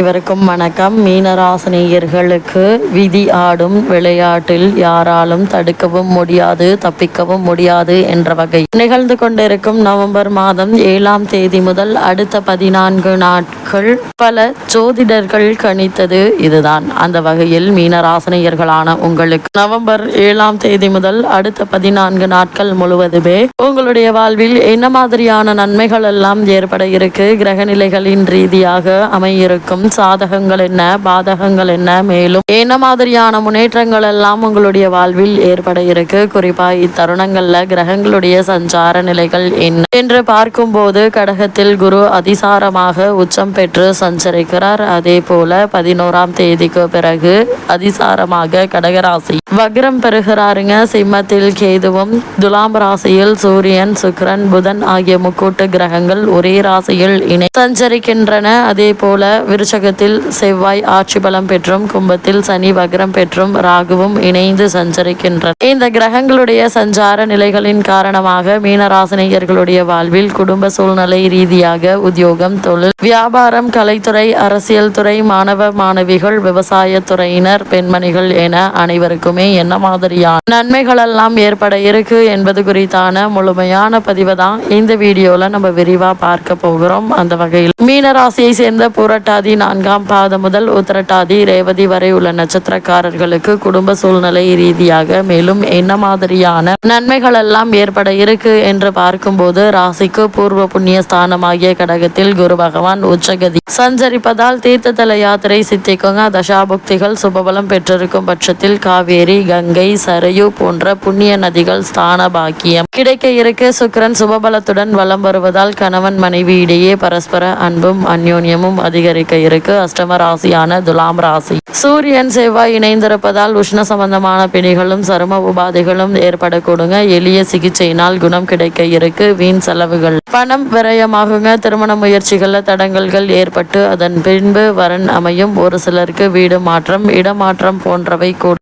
இவருக்கும் வணக்கம். மீனராசினியர்களுக்கு விதி ஆடும் விளையாட்டில் யாராலும் தடுக்கவும் முடியாது தப்பிக்கவும் முடியாது என்ற வகை. நிகழ்ந்து கொண்டிருக்கும் நவம்பர் மாதம் ஏழாம் தேதி முதல் அடுத்த பதினான்கு நாட்கள் பல ஜோதிடர்கள் கணித்தது இதுதான். அந்த வகையில் மீனராசினியர்களான உங்களுக்கு நவம்பர் ஏழாம் தேதி முதல் அடுத்த பதினான்கு நாட்கள் முழுவதுமே உங்களுடைய வாழ்வில் என்ன மாதிரியான நன்மைகள் எல்லாம் ஏற்பட இருக்கு? கிரக நிலைகளின் ரீதியாக அமையிருக்கும் சாதகங்கள் என்ன பாதகங்கள் என்ன மேலும் என்ன மாதிரியான முன்னேற்றங்கள் எல்லாம் உங்களுடைய வாழ்வில் ஏற்பட இருக்கு? குறிப்பா இத்தருணங்கள்ல கிரகங்களுடைய சஞ்சார நிலைகள் என்ன என்று பார்க்கும்போது கடகத்தில் குரு அதிசாரமாக உச்சம் பெற்று சஞ்சரிக்கிறார். அதே போல பதினோராம் தேதிக்கு பிறகு அதிசாரமாக கடகராசி வக்ரம் பெறுகிறாருங்க. சிம்மத்தில் கேதுவும் துலாம் ராசியில் சூரியன் சுக்ரன் புதன் ஆகிய முக்கூட்டு கிரகங்கள் ஒரே ராசியில் இணை சஞ்சரிக்கின்றன. அதே போல விருச்சகத்தில் செவ்வாய் ஆட்சி பலம் பெற்றும் கும்பத்தில் சனி வக்ரம் பெற்றும் ராகுவும் இணைந்து சஞ்சரிக்கின்றன. இந்த கிரகங்களுடைய சஞ்சார நிலைகளின் காரணமாக மீனராசினியர்களுடைய வாழ்வில் குடும்ப சூழ்நிலை ரீதியாக உத்தியோகம் தொழில் வியாபாரம் கலைத்துறை அரசியல் துறை மாணவ மாணவிகள் விவசாய துறையினர் பெண்மணிகள் என அனைவருக்குமே என்ன மாதிரியான நன்மைகள் எல்லாம் ஏற்பட இருக்கு என்பது குறித்தான முழுமையான பதிவை தான் இந்த வீடியோல நம்ம விரிவா பார்க்க போகிறோம். அந்த வகையில் மீன ராசியை சேர்ந்த பூரட்டாதி நான்காம் பாதம் முதல் உத்திரட்டாதி ரேவதி வரை உள்ள நட்சத்திரக்காரர்களுக்கு குடும்ப சூழ்நிலை ரீதியாக மேலும் என்ன மாதிரியான நன்மைகள் எல்லாம் ஏற்பட இருக்கு என்று பார்க்கும்போது ராசிக்கு பூர்வ புண்ணிய ஸ்தானமாகிய கடகத்தில் குரு பகவான் உச்சகதி சஞ்சரிப்பதால் தீர்த்ததல யாத்திரை சித்திக்குங்க தசாபுக்திகள் சுபபலம் பெற்றிருக்கும் பட்சத்தில் காவேரி கங்கை சரையு போன்ற புண்ணிய நதிகள் ஸ்தான பாக்கியம் கிடைக்க இருக்க சுக்கிரன் சுபபலத்துடன் வலம் வருவதால் கணவன் மனைவி இடையே பரஸ்பர அன்பும் அந்யோன்யமும் அதிகரிக்க இருக்கு. அஷ்டம ராசியான துலாம் ராசி. சூரியன் செவ்வாய் இணைந்திருப்பதால் உஷ்ண சம்பந்தமான பிணிகளும் சரும உபாதைகளும் ஏற்படக்கூடுங்க. எளிய சிகிச்சையினால் குணம் கிடைக்க இருக்கு. வீண் செலவுகள். பணம் விரயமாகுங்க. திருமண முயற்சிகளில் தடங்கல்கள் ஏற்பட்டு அதன் பின்பு வரன் அமையும். ஒரு சிலருக்கு வீடு மாற்றம் இடமாற்றம் போன்றவை கூட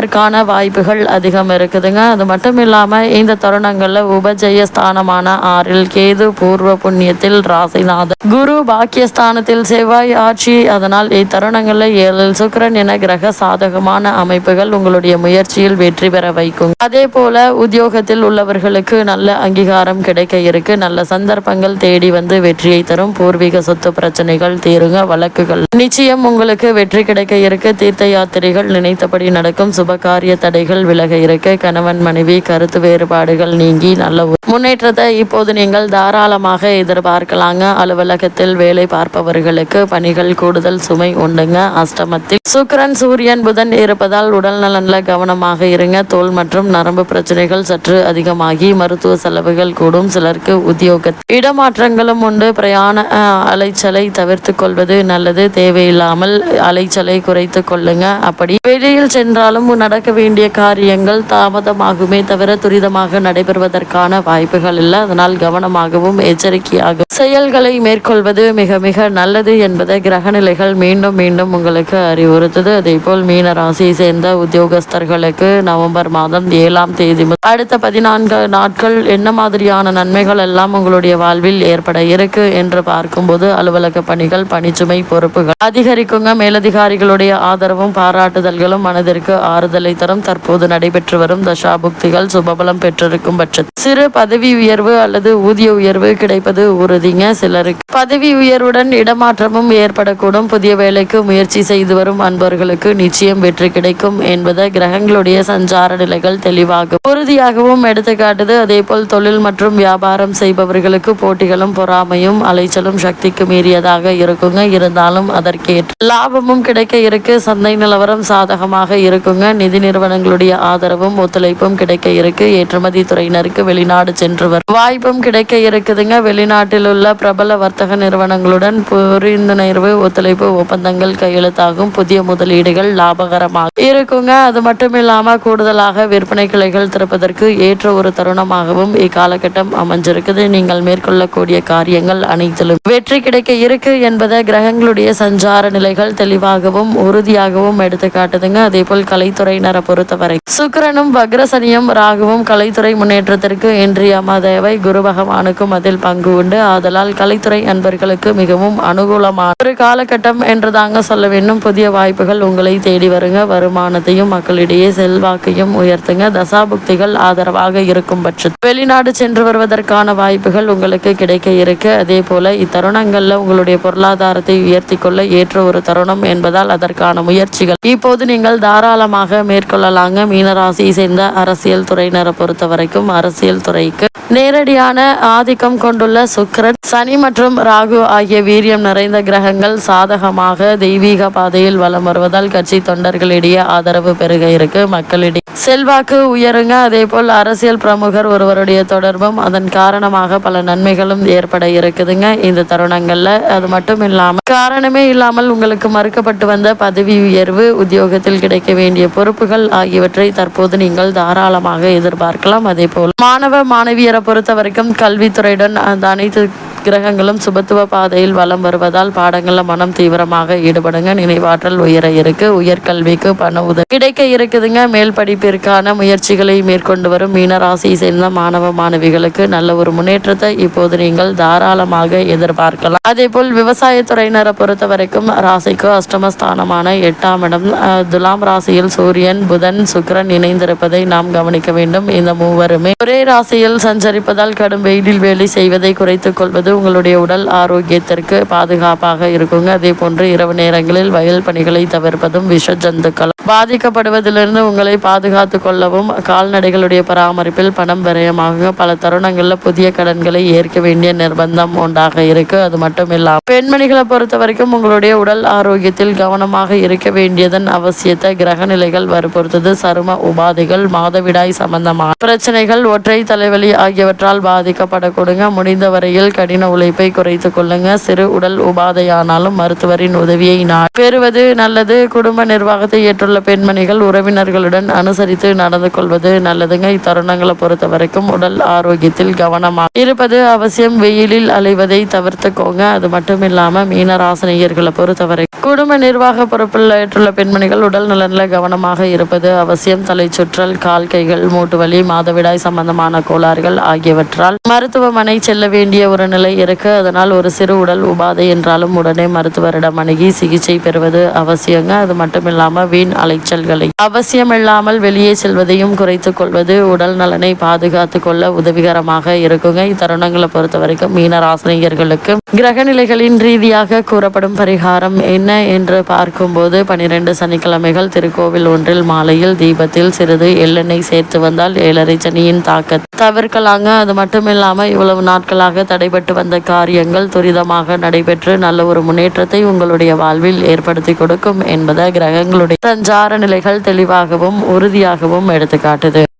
அதற்கான வாய்ப்புகள் அதிகம் இருக்குதுங்க. அது மட்டும் இல்லாமல் இந்த தருணங்களில் உபஜய ஸ்தானமான ஆறில் கேது பூர்வ புண்ணியத்தில் ராசிநாதன். குரு பாக்கியஸ்தானத்தில் செவ்வாய் ஆட்சி. அதனால் இத்தருணங்களில் ஏழில் சுக்கிரன் என கிரக சாதகமான அமைப்புகள் உங்களுடைய முயற்சியில் வெற்றி பெற வைக்கும். அதே போல உத்தியோகத்தில் உள்ளவர்களுக்கு நல்ல அங்கீகாரம் கிடைக்க இருக்கு. நல்ல சந்தர்ப்பங்கள் தேடி வந்து வெற்றியை தரும். பூர்வீக சொத்து பிரச்சனைகள் தீருங்க. வழக்குகள். நிச்சயம் உங்களுக்கு வெற்றி கிடைக்க இருக்கு. தீர்த்த யாத்திரைகள் நினைத்தபடி நடக்கும். சுபகாரிய தடைகள் விலக இருக்க கணவன் மனைவி கருத்து வேறுபாடுகள் நீங்கி நல்ல ஒரு முன்னேற்றத்தை இப்போது நீங்கள் தாராளமாக எதிர்பார்க்கலாங்க. அலுவலகத்தில் வேலை பார்ப்பவர்களுக்கு பணிகள் கூடுதல் சுமை உண்டுங்க. அஷ்டமத்தில் சுக்கரன் சூரியன் புதன் இருப்பதால் உடல் நலன்ல கவனமாக இருங்க. தோல் மற்றும் நரம்பு பிரச்சனைகள் சற்று அதிகமாகி மருத்துவ செலவுகள் கூடும். சிலருக்கு உத்தியோக இடமாற்றங்களும் உண்டு. பிரயாண அலைச்சலை தவிர்த்து கொள்வது நல்லது. தேவையில்லாமல் அலைச்சலை குறைத்து கொள்ளுங்க. அப்படி வெளியில் சென்றாலும் நடக்க வேண்டிய காரியங்கள் தாமதமாகுமே தவிர துரிதமாக நடைபெறுவதற்கான வாய்ப்பு வாய்ப்புகள் இல்லை அதனால் கவனமாகவும் எச்சரிக்கையாக செயல்களை மேற்கொள்வது மிக மிக நல்லது என்பதை கிரகநிலைகள் மீண்டும் மீண்டும் உங்களுக்கு அறிவுறுத்தது. அதே போல் மீன ராசியை சேர்ந்த உத்தியோகஸ்தர்களுக்கு நவம்பர் மாதம் ஏழாம் தேதி அடுத்த பதினான்கு நாட்கள் என்ன மாதிரியான நன்மைகள் எல்லாம் உங்களுடைய வாழ்வில் ஏற்பட இருக்கு என்று பார்க்கும்போது அலுவலக பணிகள் பணிச்சுமை பொறுப்புகள் அதிகரிக்குங்க. மேலதிகாரிகளுடைய ஆதரவும் பாராட்டுதல்களும் மனதிற்கு ஆறுதலை தரும். தற்போது நடைபெற்று வரும் தசாபுக்திகள் சுபபலம் பெற்றிருக்கும் பட்சத்தில் சிறு பதவி உயர்வு அல்லது ஊதிய உயர்வு கிடைப்பது உறுதிங்க சிலருக்கு. பதவி உயர்வுடன் இடமாற்றமும் ஏற்படக்கூடும். புதிய வேலைக்கு முயற்சி செய்து வரும் அன்பர்களுக்கு நிச்சயம் வெற்றி கிடைக்கும் என்பதை கிரகங்களுடைய சஞ்சார நிலைகள் தெளிவாகும். உறுதியாகவும் எடுத்துக்காட்டுது அதே போல் தொழில் மற்றும் வியாபாரம் செய்பவர்களுக்கு போட்டிகளும் பொறாமையும் அலைச்சலும் சக்திக்கு மீறியதாக இருக்குங்க. இருந்தாலும் அதற்கேற்ற லாபமும் கிடைக்க இருக்கு. சந்தை நிலவரம் சாதகமாக இருக்குங்க. நிதி நிறுவனங்களுடைய ஆதரவும் ஒத்துழைப்பும் கிடைக்க இருக்கு. ஏற்றுமதி துறையினருக்கு வெளிநாடு வெளிநாடு சென்றுவர். வாய்ப்பும் கிடைக்க இருக்குதுங்க. வெளிநாட்டில் உள்ள பிரபல வர்த்தக நிறுவனங்களுடன் புரிந்துணர்வு ஒத்துழைப்பு ஒப்பந்தங்கள் கையெழுத்தாகும். புதிய முதலீடுகள் லாபகரமாக இருக்குங்க. அது மட்டும் இல்லாம கூடுதலாக விற்பனை கிளைகள் திறப்பதற்கு ஏற்ற ஒரு தருணமாகவும் இக்காலகட்டம் அமைஞ்சிருக்குது. நீங்கள் மேற்கொள்ளக்கூடிய காரியங்கள் அனைத்திலும் வெற்றி கிடைக்க இருக்கு என்பதை கிரகங்களுடைய சஞ்சார நிலைகள் தெளிவாகவும் உறுதியாகவும் எடுத்து காட்டுதுங்க அதே போல் கலைத்துறையினரை பொறுத்தவரை சுக்கிரனும் வக்ரசனியும் ராகுவும் கலைத்துறை முன்னேற்றத்திற்கு இன்று இன்றியமையாதவை குரு பகவானுக்கும் அதில் பங்கு உண்டு. ஆதலால் கலைத்துறை அன்பர்களுக்கு மிகவும் அனுகூலமான ஒரு காலகட்டம் என்று தாங்க சொல்ல வேண்டும். புதிய வாய்ப்புகள் உங்களை தேடி வருங்க. வருமானத்தையும் மக்களிடையே செல்வாக்கையும் உயர்த்துங்க. தசாபுக்திகள் ஆதரவாக இருக்கும் பட்சத்தில் வெளிநாடு சென்று வருவதற்கான வாய்ப்புகள் உங்களுக்கு கிடைக்க இருக்கு. அதே போல இத்தருணங்கள்ல உங்களுடைய பொருளாதாரத்தை உயர்த்தி கொள்ள ஏற்ற ஒரு தருணம் என்பதால் அதற்கான முயற்சிகள் இப்போது நீங்கள் தாராளமாக மேற்கொள்ளலாங்க. மீனராசியை சேர்ந்த அரசியல் துறையினரை பொறுத்த வரைக்கும் அரசியல் துறைக்கு நேரடியான ஆதிக்கம் கொண்டுள்ள சுக்கிரன் சனி மற்றும் ராகு ஆகிய வீரியம் நிறைந்த கிரகங்கள் சாதகமாக தெய்வீக பாதையில் வலம் வருவதால் கட்சி தொண்டர்களிடையே ஆதரவு பெருக இருக்கு. மக்களிடையே செல்வாக்கு உயருங்க. அதே போல் அரசியல் பிரமுகர் ஒருவருடைய தொடர்பும் அதன் காரணமாக பல நன்மைகளும் ஏற்பட இருக்குதுங்க. இந்த தருணங்களில் அது மட்டும் இல்லாமல் காரணமே இல்லாமல் உங்களுக்கு மறுக்கப்பட்டு வந்த பதவி உயர்வு உத்தியோகத்தில் கிடைக்க வேண்டிய பொறுப்புகள் ஆகியவற்றை தற்போது நீங்கள் தாராளமாக எதிர்பார்க்கலாம். அதே போல் மாணவ மாணவியரை பொறுத்த வரைக்கும் கல்வித்துறையுடன் அந்த அனைத்து கிரகங்களும் சுபத்துவ பாதையில் வலம் வருவதால் பாடங்களில் மனம் தீவிரமாக ஈடுபடுங்க. நினைவாற்றல் உயர இருக்கு. உயர்கல்விக்கு பண உதவி கிடைக்க இருக்குதுங்க. மேல் படிப்பு படிப்பிற்கான முயற்சிகளை மேற்கொண்டு வரும் மீனராசியை சேர்ந்த மாணவ மாணவிகளுக்கு நல்ல ஒரு முன்னேற்றத்தை இப்போது நீங்கள் தாராளமாக எதிர்பார்க்கலாம். அதே போல் விவசாயத்துறையினரை பொறுத்த வரைக்கும் ராசிக்கு அஷ்டமஸ்தானமான எட்டாம் இடம் துலாம் ராசியில் சூரியன் புதன் சுக்கிரன் இணைந்திருப்பதை நாம் கவனிக்க வேண்டும். இந்த மூவருமே ஒரே ராசியில் சஞ்சரிப்பதால் கடும் வெயிலில் வேலை செய்வதை குறைத்துக் கொள்வது உங்களுடைய உடல் ஆரோக்கியத்திற்கு பாதுகாப்பாக இருக்குங்க. அதே போன்று இரவு நேரங்களில் வயல் பணிகளை தவிர்ப்பதும் விஷ ஜந்துக்கள் பாதிக்கப்படுவதிலிருந்து உங்களை பாதுகா பாதுகாத்து கொள்ளவும் கால்நடைகளுடைய பராமரிப்பில் பணம் விரயமாக பல தருணங்களில் புதிய கடன்களை ஏற்க வேண்டிய நிர்பந்தம் உண்டாக இருக்கு. அது மட்டும் இல்லாமல் பெண்மணிகளை பொறுத்த வரைக்கும் உங்களுடைய உடல் ஆரோக்கியத்தில் கவனமாக இருக்க வேண்டியதன் அவசியத்தை கிரக நிலைகள் வற்புறுத்தது. சரும உபாதைகள் மாதவிடாய் சம்பந்தமான பிரச்சனைகள் ஒற்றை தலைவலி ஆகியவற்றால் பாதிக்கப்படக்கூடுங்க முடிந்த வரையில் கடின உழைப்பை குறைத்து கொள்ளுங்க. சிறு உடல் உபாதையானாலும் மருத்துவரின் உதவியை நான் பெறுவது நல்லது. குடும்ப நிர்வாகத்தை ஏற்றுள்ள பெண்மணிகள் உறவினர்களுடன் அனுசரித்து நடந்து கொள்வது நல்லதுங்க. இத்தருணங்களை பொறுத்த வரைக்கும் உடல் ஆரோக்கியத்தில் கவனமாக இருப்பது அவசியம். வெயிலில் அலைவதை தவிர்த்துக்கோங்க. அது மட்டும் இல்லாம மீனராசினியர்களை பொறுத்தவரை குடும்ப நிர்வாக பொறுப்பில் ஏற்றுள்ள பெண்மணிகள் உடல் நலனில் கவனமாக இருப்பது அவசியம். தலை சுற்றல் கால் கைகள் மூட்டு வலி மாதவிடாய் சம்பந்தமான கோளாறுகள் ஆகியவற்றால் மருத்துவமனை செல்ல வேண்டிய ஒரு நிலை இருக்கு. அதனால் ஒரு சிறு உடல் உபாதை என்றாலும் உடனே மருத்துவரிடம் அணுகி சிகிச்சை பெறுவது அவசியங்க. அது மட்டும் இல்லாம வீண் அலைச்சல்களை அவசியமில்லாமல் வெளியே செல்வதையும் குறைத்து கொள்வது உடல் நலனை பாதுகாத்து கொள்ள உதவிகரமாக இருக்குங்க. இத்தருணங்களை பொறுத்த வரைக்கும் மீனராசினியர்களுக்கு கிரகநிலைகளின் ரீதியாக கூறப்படும் பரிகாரம் என்ன என்று பார்க்கும்போது பனிரெண்டு சனிக்கிழமைகள் திருக்கோவில் ஒன்றில் மாலையில் தீபத்தில் சிறிது எள்ளெண்ணெய் சேர்த்து வந்தால் ஏழரை சனியின் தாக்க தவிர்க்கலாங்க. அது மட்டும் இல்லாமல் இவ்வளவு நாட்களாக தடைபட்டு வந்த காரியங்கள் துரிதமாக நடைபெற்று நல்ல ஒரு முன்னேற்றத்தை உங்களுடைய வாழ்வில் ஏற்படுத்தி கொடுக்கும் என்பதை கிரகங்களுடைய சஞ்சார நிலைகள் தெளிவாகவும் உறுதி உறுதியாகவும் எடுத்துக்காட்டுது.